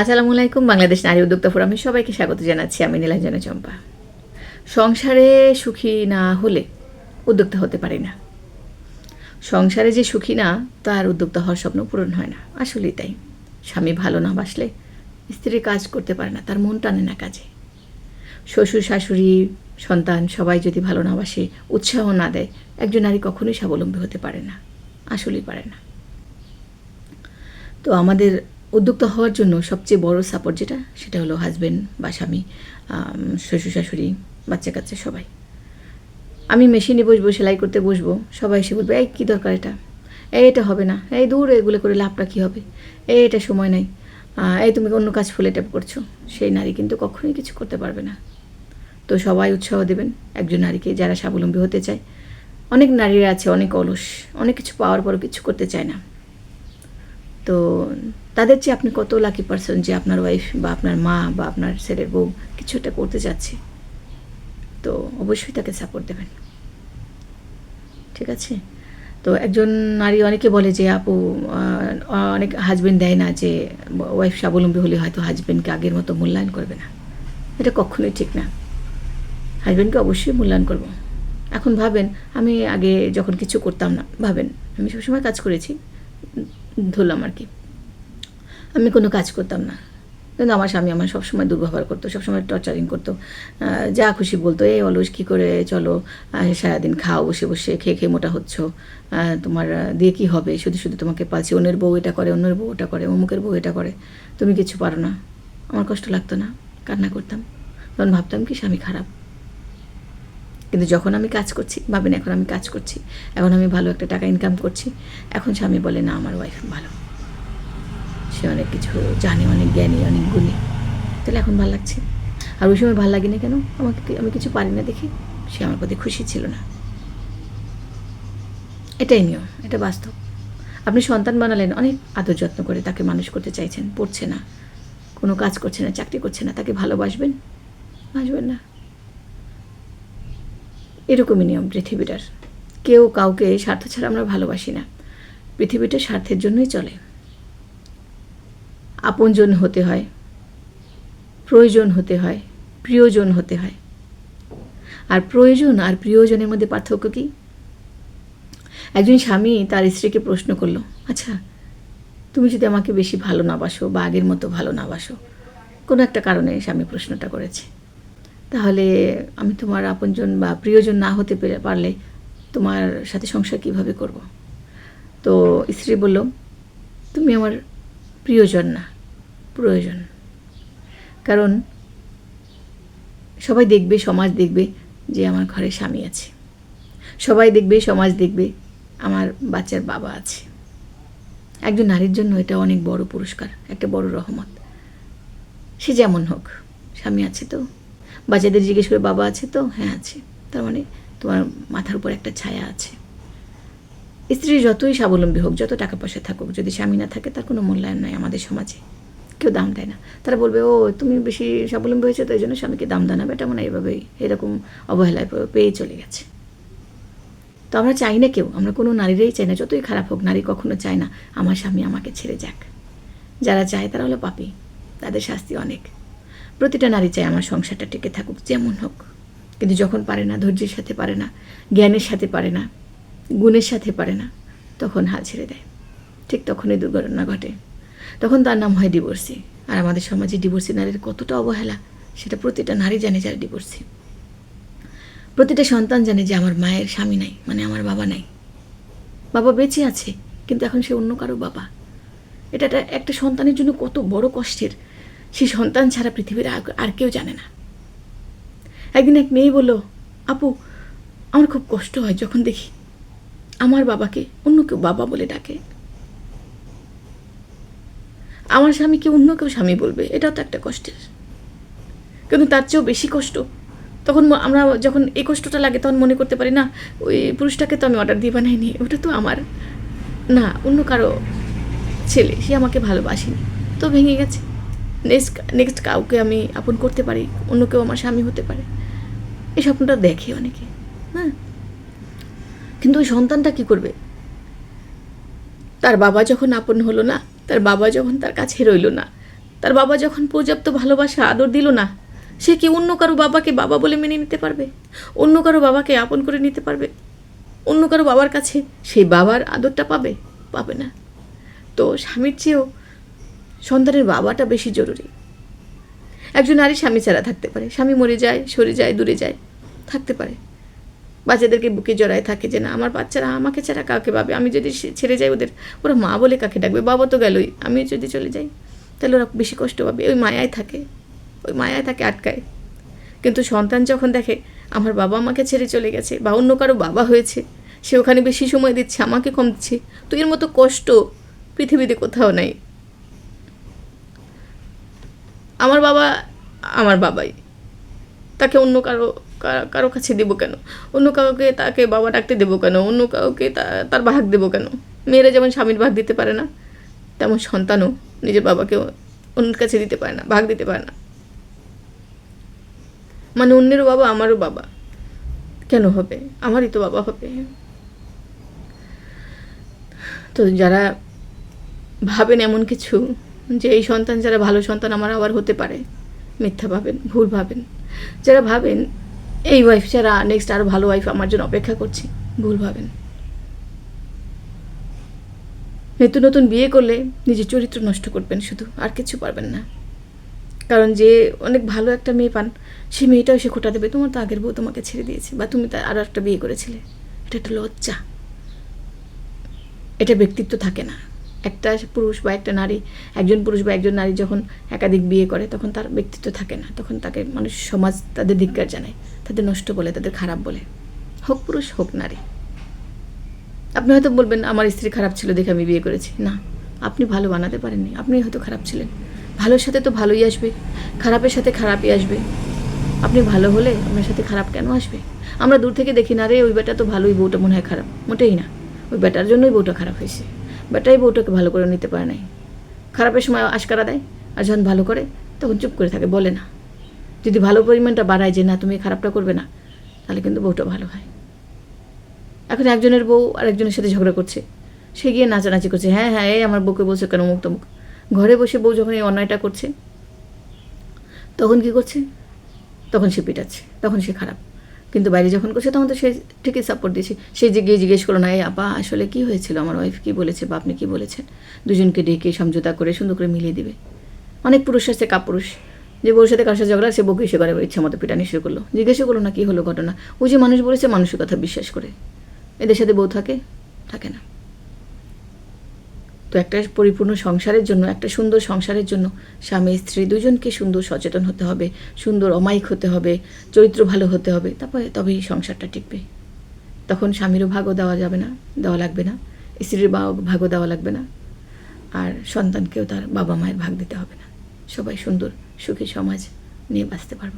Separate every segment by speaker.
Speaker 1: আসসালামু আলাইকুম বাংলাদেশ নারী উদ্যোক্তা ফোরামে সবাইকে স্বাগত জানাচ্ছি আমি নীলাঞ্জনা চম্পা। সংসারে সুখী না হলে উদ্যোক্তা হতে পারি না। সংসারে যে সুখী না, তার উদ্যোক্তা হওয়ার স্বপ্ন পূরণ হয় না। আসলেই তাই। স্বামী ভালো না বাসলে স্ত্রী কাজ করতে পারে না, তার মন টানে না কাজে। শ্বশুর, শাশুড়ি, সন্তান সবাই যদি ভালো না বাসে, উৎসাহ না দেয়, একজন নারী কখনোই স্বাবলম্বী হতে পারে না। আসলেই পারে না। তো আমাদের উদ্যোক্তা হওয়ার জন্য সবচেয়ে বড় সাপোর্ট যেটা, সেটা হলো হাজবেন্ড বা স্বামী শ্বশুর শাশুড়ি, বাচ্চা কাচ্চা সবাই। আমি মেশিনে বসবো, সেলাই করতে বসবো, সবাই এসে বলবে, এই, কী দরকার এটা? এই, এটা হবে না। এই, দূর এগুলো করে লাভটা কী হবে? এই, এটা সময় নাই। এই, তুমি অন্য কাজ ফুলে ট্যাপ করছ। সেই নারী কিন্তু কখনোই কিছু করতে পারবে না। তো সবাই উৎসাহ দেবেন একজন নারীকে যারা স্বাবলম্বী হতে চায়। অনেক নারীরা আছে, অনেক অলস, অনেক কিছু পাওয়ার পরও কিছু করতে চায় না। তো তাদের চেয়ে আপনি কত লাকি পারসন যে আপনার ওয়াইফ বা আপনার মা বা আপনার ছেলের বউ কিছু একটা করতে যাচ্ছে? তো অবশ্যই তাকে সাপোর্ট দেবেন। ঠিক আছে? তো একজন নারী অনেকে বলে যে, আপু অনেক হাজবেন্ড দেয় না যে ওয়াইফ স্বাবলম্বী হলে হয়তো হাজবেন্ডকে আগের মতো মূল্যায়ন করবে না। এটা কখনোই ঠিক না। হাজবেন্ডকে অবশ্যই মূল্যায়ন করব। এখন ভাবেন, আমি আগে যখন কিছু করতাম না, ভাবেন, আমি সবসময় কাজ করেছি, ধরলাম আর কি। আমি কোনো কাজ করতাম না। কিন্তু আমার স্বামী আমার সবসময় দুর্ব্যবহার করতো, সবসময় টর্চারিং করতো। যা খুশি বলতো, এই অলস কী করে চলো সারাদিন খাও, বসে বসে, খেয়ে খেয়ে মোটা হচ্ছ। তোমার দিয়ে কী হবে? শুধু শুধু তোমাকে পাচ্ছি অন্যের বউ এটা করে, অন্যের বউ ওটা করে, অমুকের বউ এটা করে। তুমি কিছু পারো না। আমার কষ্ট লাগতো না, কান্না করতাম। তখন ভাবতাম কি, স্বামী খারাপ। কিন্তু যখন আমি কাজ করছি, ভাবেন এখন আমি কাজ করছি, এখন আমি ভালো একটা টাকা ইনকাম করছি, এখন স্বামী বলে, না, আমার ওয়াইফ ভালো। সে অনেক কিছু জানে, অনেক জ্ঞানী, অনেক গুণী। তাহলে এখন ভালো লাগছে? আর ওই সময় ভালো লাগে না কেন? আমাকে আমি কিছু পারি না দেখে? সে আমার প্রতি খুশি ছিল না। এটাই নিয়ম, এটা বাস্তব। আপনি সন্তান বানালেন, অনেক আদর যত্ন করে তাকে মানুষ করতে চাইছেন, পড়ছে না। কোনো কাজ করছে না, চাকরি করছে না, তাকে ভালোবাসবেন? বাসবেন না। এরকমই নিয়ম পৃথিবীটার। কেউ কাউকে স্বার্থ ছাড়া আমরা ভালোবাসি না। পৃথিবীটা স্বার্থের জন্যই চলে। আপনজন হতে হয়, প্রয়োজন হতে হয়, প্রিয়জন হতে হয়। আর প্রয়োজন আর প্রিয়জনের মধ্যে পার্থক্য কি? একজন স্বামী তার স্ত্রীকে প্রশ্ন করল আচ্ছা তুমি যদি আমাকে বেশি ভালো না বাসো বা আগের মতো ভালো না বাসো, কোনো একটা কারণে স্বামী প্রশ্নটা করেছে। তাহলে আমি তোমার আপনজন বা প্রিয়জন না হতে পেরে- পারলে তোমার সাথে সংসার কীভাবে করব? তো স্ত্রী বলল, তুমি আমার প্রিয়জন না। প্রয়োজন। কারণ সবাই দেখবে, সমাজ দেখবে যে আমার ঘরে স্বামী আছে। সবাই দেখবে, সমাজ দেখবে আমার বাচ্চার বাবা আছে। একজন নারীর জন্য এটা অনেক বড় পুরস্কার, একটা বড় রহমত। সে যেমন হোক, স্বামী আছে তো। বাচ্চাদের জিজ্ঞেস করে, বাবা আছে তো? হ্যাঁ আছে। তার মানে তোমার মাথার উপর একটা ছায়া আছে। স্ত্রী যতই স্বাবলম্বী হোক, যত টাকা পয়সা থাকুক, যদি স্বামী না থাকে, তার কোনো মূল্যায়ন নাই আমাদের সমাজে। কেউ দাম দেয় না। তারা বলবে, ও, তুমি বেশি স্বাবলম্বী হয়েছে তো এই জন্য স্বামীকে দাম দেয় না। বেটা মানে এভাবেই এরকম অবহেলায় পেয়ে চলে গেছে। তো আমরা চাই না কেউ, আমরা কোনো নারীরাই চাই না, যতই খারাপ হোক, নারী কখনো চায় না, আমার স্বামী আমাকে ছেড়ে যাক। যারা চায় তারা হলো পাপি, তাদের শাস্তি অনেক। প্রতিটা নারী চায় আমার সংসারটা টিকে থাকুক, যেমন হোক। কিন্তু যখন পারে না, ধৈর্যের সাথে পারে না, জ্ঞানের সাথে পারে না, গুণের সাথে পারে না, তখন হাল ছেড়ে দেয়। ঠিক তখনই দুর্ঘটনা ঘটে। তখন তার নাম হয় ডিভোর্সি আর আমাদের সমাজে ডিভোর্সি নারীর কতটা অবহেলা, সেটা প্রতিটা নারী জানে যারা ডিভোর্সি প্রতিটা সন্তান জানে যে আমার মায়ের স্বামী নাই মানে আমার বাবা নাই। বাবা বেঁচে আছে, কিন্তু এখন সে অন্য কারও বাবা। এটা একটা- সন্তানের জন্য কত বড় কষ্টের। সে সন্তান ছাড়া পৃথিবীর আর কেউ জানে না। একদিন এক মেয়ে বলল, আপু, আমার খুব কষ্ট হয় যখন দেখি আমার বাবাকে অন্য কেউ বাবা বলে ডাকে। আমার স্বামীকে অন্য কেউ স্বামী বলবে? এটাও তো একটা কষ্টের। কিন্তু তার চেয়েও বেশি কষ্ট। তখন আমরা যখন এই কষ্টটা লাগে, তখন মনে করতে পারি, না, ওই পুরুষটাকে তো আমি অর্ডার দিয়ে বানাইনি, ওটা তো আমার। না, অন্য কারও ছেলে, সে আমাকে ভালোবাসেনি। তো ভেঙে গেছে। নেক্সট নেক্সট কাউকে আমি আপন করতে পারি, অন্য কেউ আমার স্বামী হতে পারে। এই স্বপ্নটা দেখে অনেকে হ্যাঁ? কিন্তু ওই সন্তানটা কি করবে? তার বাবা যখন আপন হলো না তার বাবা যখন তার কাছে রইল না, তার বাবা যখন পর্যাপ্ত ভালোবাসা, আদর দিল না, সে কি অন্য কারও বাবাকে বাবা বলে মেনে নিতে পারবে? অন্য কারও বাবাকে আপন করে নিতে পারবে? অন্য কারও বাবার কাছে সেই বাবার আদরটা পাবে? পাবে না। তো স্বামীর চেয়েও সন্তানের বাবাটা বেশি জরুরি। একজন নারী স্বামী ছাড়া থাকতে পারে। স্বামী মরে যায়, সরে যায়, দূরে যায়, থাকতে পারে। বাচ্চাদেরকে বুকে জড়ায় থাকে যে না, আমার বাচ্চারা আমাকে ছাড়া কাকে পাবে আমি যদি ছেড়ে যাই ওদের, ওরা মা বলে কাকে ডাকবে? বাবা তো গেলই। আমি যদি চলে যাই, তাহলে ওরা বেশি কষ্ট পাবে। ওই মায়ায় থাকে, ওই মায়ায় থাকে, আটকায়। কিন্তু সন্তান যখন দেখে, আমার বাবা আমাকে ছেড়ে চলে গেছে বা অন্য কারও বাবা হয়েছে, সে ওখানে বেশি সময় দিচ্ছে, আমাকে কম দিচ্ছে, তো এর মতো কষ্ট পৃথিবীতে কোথাও নাই। আমার বাবা, আমার বাবাই। তাকে অন্য কারও কারও কাছে দেবো কেন? অন্য কাউকে তাকে বাবা ডাকতে দেবো কেন? অন্য কাউকে তার ভাগ দেবো কেন? মেয়েরা যেমন স্বামীর ভাগ দিতে পারে না, তেমন সন্তানও নিজের বাবাকে অন্যের কাছে দিতে পারে না ভাগ দিতে পারে না। মানে অন্যেরও বাবা, আমারও বাবা। কেন হবে? আমারই তো বাবা হবে। তো যারা ভাবেন এমন কিছু যে, এই সন্তান যারা ভালো সন্তান, আমার আবার হতে পারে। মিথ্যা ভাবেন, ভুল ভাবেন। যারা ভাবেন, এই ওয়াইফ ছাড়া নেক্সট আরও ভালো ওয়াইফ আমার জন্য অপেক্ষা করছি, ভুল ভাবেন। নতুন নতুন বিয়ে করলে নিজের চরিত্র নষ্ট করবেন শুধু, আর কিছু পারবেন না। কারণ যে অনেক ভালো একটা মেয়ে পান, সেই মেয়েটাও সে খোটা দেবে, তোমার তো আগের বউ তোমাকে ছেড়ে দিয়েছে, বা তুমি তার আরও একটা বিয়ে করেছিলে। এটা একটা লজ্জা। এটা ব্যক্তিত্ব থাকে না। একটা পুরুষ বা একটা নারী, একজন পুরুষ বা একজন নারী যখন একাধিক বিয়ে করে, তখন তার ব্যক্তিত্ব থাকে না। তখন তাকে মানুষ, সমাজ তাদের ধিক্কার জানায়, তাদের নষ্ট বলে, তাদের খারাপ বলে। হোক পুরুষ, হোক নারী। আপনি হয়তো বলবেন, আমার স্ত্রী খারাপ ছিল দেখে আমি বিয়ে করেছি। না, আপনি ভালো বানাতে পারেননি। আপনি হয়তো খারাপ ছিলেন। ভালোর সাথে তো ভালোই আসবে, খারাপের সাথে খারাপই আসবে। আপনি ভালো হলে আপনার সাথে খারাপ কেন আসবে? আমরা দূর থেকে দেখি না রে, ওই বেটা তো ভালোই বউটা মনে হয় খারাপ। মোটেই না। ওই বেটার জন্যই বউটা খারাপ হয়েছে। বেটাই বউটাকে ভালো করে নিতে পারে নাই। খারাপের সময় আশকারা দেয়, আর যখন ভালো করে, তখন চুপ করে থাকে, বলে না। যদি ভালো পরিমাণটা বাড়ায় যে, না, তুমি খারাপটা করবে না, তাহলে কিন্তু বউটা ভালো হয়। এখন একজনের বউ আর একজনের সাথে ঝগড়া করছে। সে গিয়ে নাচানাচি করছে হ্যাঁ হ্যাঁ এই আমার বউকে বলছে কেন মুখ তমুক ঘরে বসে বউ যখন এই অন্যায়টা করছে, তখন কি করছে? তখন সে পিটাচ্ছে, তখন সে খারাপ। কিন্তু বাইরে যখন করছে, তখন তো সে ঠিকই সাপোর্ট দিয়েছে। সে যে গিয়ে জিজ্ঞেস করল, না, এই আপা, আসলে কি হয়েছিল? আমার ওয়াইফ কি বলেছে বা আপনি কী বলেছেন? দুজনকে ডেকে সমঝোতা করে সুন্দর করে মিলিয়ে দিবে। অনেক পুরুষ আছে, কাপুরুষ। যে বউর সাথে কার সাথে ঝগড়া সে বউকে এসে করে, ইচ্ছা মতো পিটানি শুরু করল। জিজ্ঞেসও করল, না, কী হলো ঘটনা? ওই যে মানুষ বলেছে, মানুষের কথা বিশ্বাস করে। এদের সাথে বউ থাকে থাকে না। তো একটা পরিপূর্ণ সংসারের জন্য, একটা সুন্দর সংসারের জন্য স্বামী স্ত্রী দুজনকে সুন্দর সচেতন হতে হবে, সুন্দর অমায়িক হতে হবে, চরিত্র ভালো হতে হবে, তারপরে তবেই সংসারটা টিকবে। তখন স্বামীরও ভাগও দেওয়া যাবে না, দেওয়া লাগবে না, স্ত্রীর ভাগও দেওয়া লাগবে না, আর সন্তানকেও তার বাবা মায়ের ভাগ দিতে হবে না। সবাই সুন্দর, সুখী সমাজ নিয়ে বাঁচতে পারব।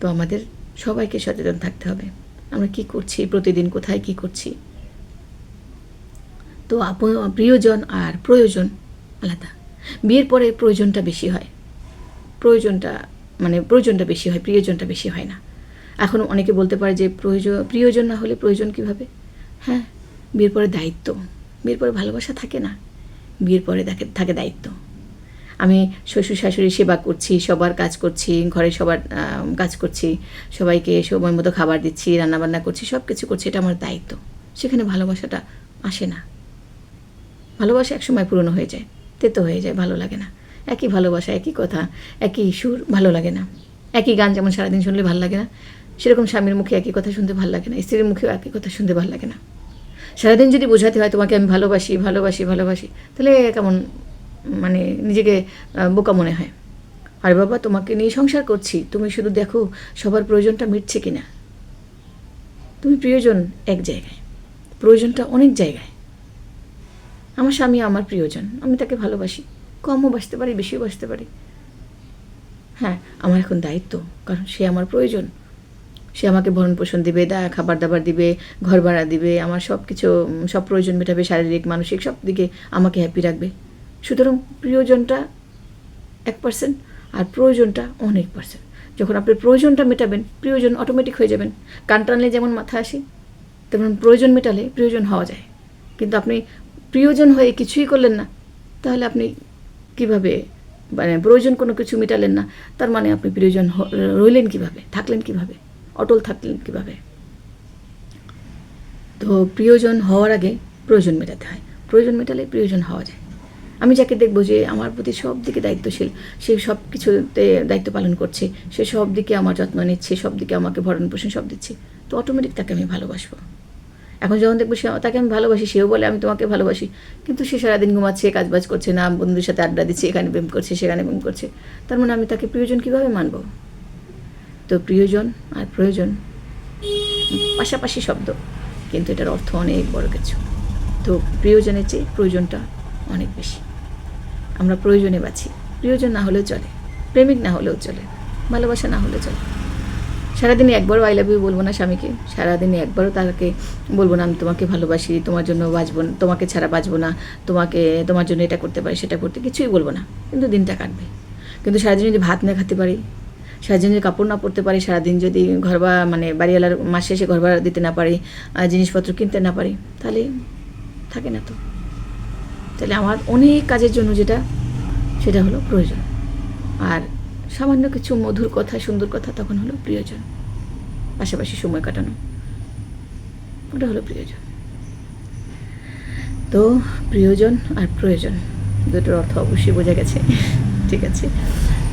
Speaker 1: তো আমাদের সবাইকে সচেতন থাকতে হবে। আমরা কি করছি, প্রতিদিন কোথায় কি করছি? তো প্রিয়জন আর প্রয়োজন আলাদা। বিয়ের পরে প্রয়োজনটা বেশি হয়। প্রয়োজনটা মানে প্রয়োজনটা বেশি হয়, প্রিয়জনটা বেশি হয় না। এখন অনেকে বলতে পারে যে প্রয়োজন, প্রিয়জন না হলে প্রয়োজন কীভাবে? হ্যাঁ বিয়ের পরে দায়িত্ব। বিয়ের পরে ভালোবাসা থাকে না। বিয়ের পরে থাকে থাকে দায়িত্ব। আমি শ্বশুর শাশুড়ি সেবা করছি, সবার কাজ করছি, ঘরে সবার কাজ করছি, সবাইকে সময় মতো খাবার দিচ্ছি, রান্নাবান্না করছি সব কিছু করছি, এটা আমার দায়িত্ব। সেখানে ভালোবাসাটা আসে না। ভালোবাসা একসময় পুরনো হয়ে যায়, তেতো হয়ে যায়, ভালো লাগে না। একই ভালোবাসা, একই কথা, একই সুর, ভালো লাগে না। একই গান যেমন সারাদিন শুনলে ভালো লাগে না, সেরকম স্বামীর মুখে একই কথা শুনতে ভালো লাগে না, স্ত্রীর মুখেও একই কথা শুনতে ভালো লাগে না। সারাদিন যদি বোঝাতে হয় তোমাকে আমি ভালোবাসি ভালোবাসি ভালোবাসি, তাহলে কেমন মানে নিজেকে বোকা মনে হয়। আর বাবা, তোমাকে নিয়ে সংসার করছি, তুমি শুধু দেখো সবার প্রয়োজনটা মিটছে কিনা। তুমি প্রিয়জন এক জায়গায়, প্রয়োজনটা অনেক জায়গায়। আমার স্বামী আমার প্রিয়জন, আমি তাকে ভালোবাসি। কমও বাসতে পারি, বেশিও বাসতে পারি। হ্যাঁ আমার এখন দায়িত্ব, কারণ সে আমার প্রয়োজন। সে আমাকে ভরণ পোষণ দিবে, দা খাবার দাবার দিবে ঘর ভাড়া দিবে, আমার সব কিছু সব প্রয়োজন মেটাবে, শারীরিক, মানসিক, সব দিকে আমাকে হ্যাপি রাখবে। সুতরাং প্রিয়জনটা এক পার্সেন্ট আর প্রয়োজনটা অনেক পার্সেন্ট যখন আপনি প্রয়োজনটা মেটাবেন, প্রিয়জন অটোমেটিক হয়ে যাবেন। কান টানলে যেমন মাথা আসে, তেমন প্রয়োজন মেটালে প্রিয়জন হওয়া যায়। কিন্তু আপনি প্রিয়জন হয়ে কিছুই করলেন না, তাহলে আপনি কীভাবে মানে প্রয়োজন কোনো কিছু মেটালেন না, তার মানে আপনি প্রয়োজন রইলেন কীভাবে, থাকলেন কীভাবে, অটল থাকলেন কীভাবে? তো প্রিয়জন হওয়ার আগে প্রয়োজন মেটাতে হয়, প্রয়োজন মেটালে প্রিয়জন হওয়া যায়। আমি যাকে দেখব যে আমার প্রতি সব দিকে দায়িত্বশীল, সে সব কিছুতে দায়িত্ব পালন করছে, সে সব দিকে আমার যত্ন নিচ্ছে সব দিকে আমাকে ভরণ পোষণ সব দিচ্ছে, তো অটোমেটিক তাকে আমি ভালোবাসবো। এখন যখন দেখব সে তাকে আমি ভালোবাসি, সেও বলে আমি তোমাকে ভালোবাসি। কিন্তু সে সারাদিন ঘুমাচ্ছে, কাজবাজ করছে না, বন্ধুদের সাথে আড্ডা দিচ্ছে, এখানে প্রেম করছে, সেখানে প্রেম করছে। তার মানে আমি তাকে প্রিয়জন কীভাবে মানব? তো প্রিয়জন আর প্রয়োজন, পাশাপাশি শব্দ। কিন্তু এটার অর্থ অনেক বড় কিছু। তো প্রিয়জনের চেয়ে প্রয়োজনটা অনেক বেশি। আমরা প্রয়োজনে বাঁচি। প্রিয়জন না হলেও চলে। প্রেমিক না হলেও চলে। ভালোবাসা না হলেও চলে। সারাদিনে একবারও আই লাভ ইউ বলব না স্বামীকে। সারাদিনে একবারও তাকে বলব না, আমি তোমাকে ভালোবাসি, তোমার জন্য বাঁচবো তোমাকে ছাড়া বাঁচবো না, তোমাকে, তোমার জন্য এটা করতে পারি, সেটা করতে কিছুই বলব না। কিন্তু দিনটা কাটবে। কিন্তু সারাদিন যদি ভাত না খেতে পারি, সারাদিন যদি কাপড় না পরতে পারি, সারাদিন যদি ঘর বা মানে বাড়িওয়ালার মাসে এসে ঘর ভাড়া দিতে না পারি জিনিসপত্র কিনতে না পারি, তাহলে থাকে না তো। তাহলে আমার অনেক কাজের জন্য যেটা, সেটা হলো প্রয়োজন। আর সামান্য কিছু মধুর কথা, সুন্দর কথা তখন হলো প্রিয়জন। পাশাপাশি সময় কাটানো, ওটা হলো প্রিয়জন। তো প্রিয়জন আর প্রয়োজন, দুটোর অর্থ অবশ্যই বোঝা গেছে। ঠিক আছে?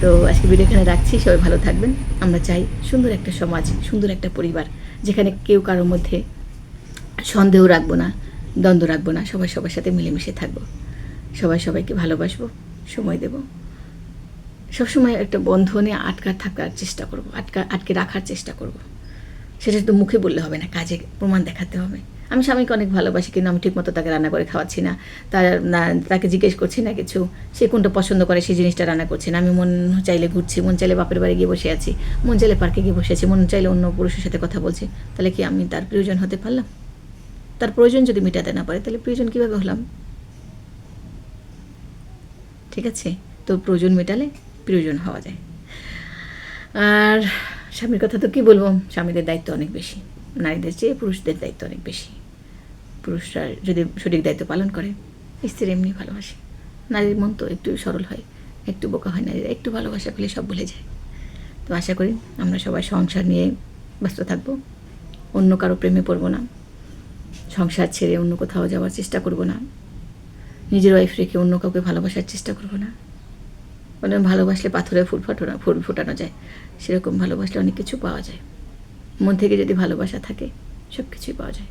Speaker 1: তো আজকে ভিডিও এখানে রাখছি, সবাই ভালো থাকবেন। আমরা চাই সুন্দর একটা সমাজ, সুন্দর একটা পরিবার, যেখানে কেউ কারোর মধ্যে সন্দেহ রাখব না, দ্বন্দ্ব রাখব না, সবাই সবার সাথে মিলেমিশে থাকব। সবাই সবাইকে ভালোবাসবো, সময় দেব। সবসময় একটা বন্ধনে আটকা থাকার চেষ্টা করব, আটকা, আটকে রাখার চেষ্টা করব। সেটা তো মুখে বললে হবে না, কাজে প্রমাণ দেখাতে হবে। আমি স্বামীকে অনেক ভালোবাসি, কিন্তু আমি ঠিকমতো তাকে রান্না করে খাওয়াচ্ছি না। তার, না, তাকে জিজ্ঞেস করছি না কিছু। সে কোনটা পছন্দ করে, সেই জিনিসটা রান্না করছে না। আমি মন চাইলে ঘুরছি, মন চাইলে বাপের বাড়ি গিয়ে বসে আছি, মন চাইলে পার্কে গিয়ে বসে আছি, মন চাইলে অন্য পুরুষের সাথে কথা বলছি। তাহলে কি আমি তার প্রয়োজন হতে পারলাম? তার প্রয়োজন যদি মেটাতে না পারে, তাহলে প্রয়োজন কীভাবে হলাম? ঠিক আছে? তো প্রয়োজন মেটালে প্রিয়জন হওয়া যায়। আর স্বামীর কথা তো কী বলব? স্বামীদের দায়িত্ব অনেক বেশি। নারীদের চেয়ে পুরুষদের দায়িত্ব অনেক বেশি। পুরুষরা যদি সঠিক দায়িত্ব পালন করে, স্ত্রী এমনি ভালোবাসে। নারীর মন তো একটু সরল হয়, একটু বোকা হয় নারীরা একটু ভালোবাসা পেলে সব ভুলে যায়। তো আশা করি আমরা সবাই সংসার নিয়ে ব্যস্ত থাকব। অন্য কারও প্রেমে পড়ব না। সংসার ছেড়ে অন্য কোথাও যাওয়ার চেষ্টা করব না। নিজের ওয়াইফ রেখে অন্য কাউকে ভালোবাসার চেষ্টা করব না। মানে ভালোবাসলে পাথরে ফুল ফাটানো ফুল ফোটানো যায়। সেরকম ভালোবাসলে অনেক কিছু পাওয়া যায়। মন থেকে যদি ভালোবাসা থাকে, সব কিছুই পাওয়া যায়।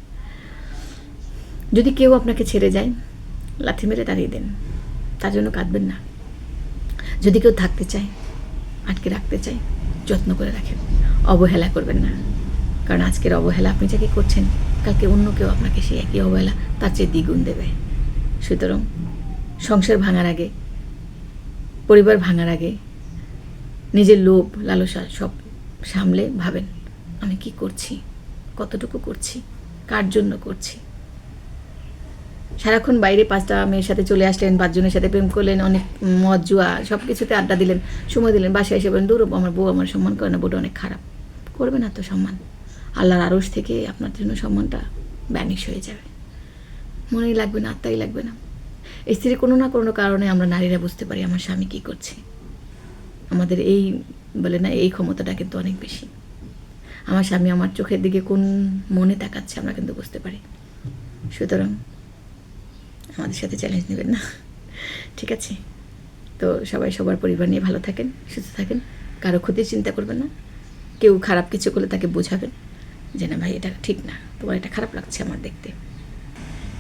Speaker 1: যদি কেউ আপনাকে ছেড়ে যায়, লাথি মেরে তাড়িয়ে দেন। তার জন্য কাঁদবেন না। যদি কেউ থাকতে চায়, আটকে রাখতে চায়, যত্ন করে রাখেন। অবহেলা করবেন না। কারণ আজকের অবহেলা আপনি যাকে করছেন, কালকে অন্য কেউ আপনাকে সেই একই অবহেলা তার চেয়ে দ্বিগুণ দেবে। সুতরাং সংসার ভাঙার আগে পরিবার ভাঙার আগে নিজের লোভ, লালসা সব সামলে ভাবেন, আমি কি করছি? কতটুকু করছি? কার জন্য করছি? সারাক্ষণ বাইরে পাঁচটা মেয়ের সাথে চলে আসলেন, পাঁচজনের সাথে প্রেম করলেন, অনেক মদ, জুয়া সব কিছুতে আড্ডা দিলেন, সময় দিলেন, বাসায় এসে বলেন দূর আমার বউ আমার সম্মান করে না, বউটা অনেক খারাপ। করবে না তো সম্মান। আল্লাহর আড়স থেকে আপনার জন্য সম্মানটা ব্যানিশ হয়ে যাবে। মনেই লাগবে না, আত্মাই লাগবে না। স্ত্রী কোনো না কোনো কারণে আমরা নারীরা বুঝতে পারি আমার স্বামী কী করছে। আমাদের এই বলে না, এই ক্ষমতাটা কিন্তু অনেক বেশি। আমার স্বামী আমার চোখের দিকে কোন মনে তাকাচ্ছে আমরা কিন্তু বুঝতে পারি। সুতরাং আমাদের সাথে চ্যালেঞ্জ নেবেন না। ঠিক আছে? তো সবাই সবার পরিবার নিয়ে ভালো থাকেন, সুস্থ থাকেন, কারও ক্ষতির চিন্তা করবেন না। কেউ খারাপ কিছু করলে তাকে বোঝাবেন যে না ভাই, এটা ঠিক না, তোমার এটা খারাপ লাগছে আমার দেখতে।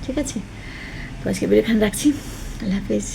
Speaker 1: ঠিক আছে? তো আজকে বের রাখছি। আল্লাহ হাফেজ।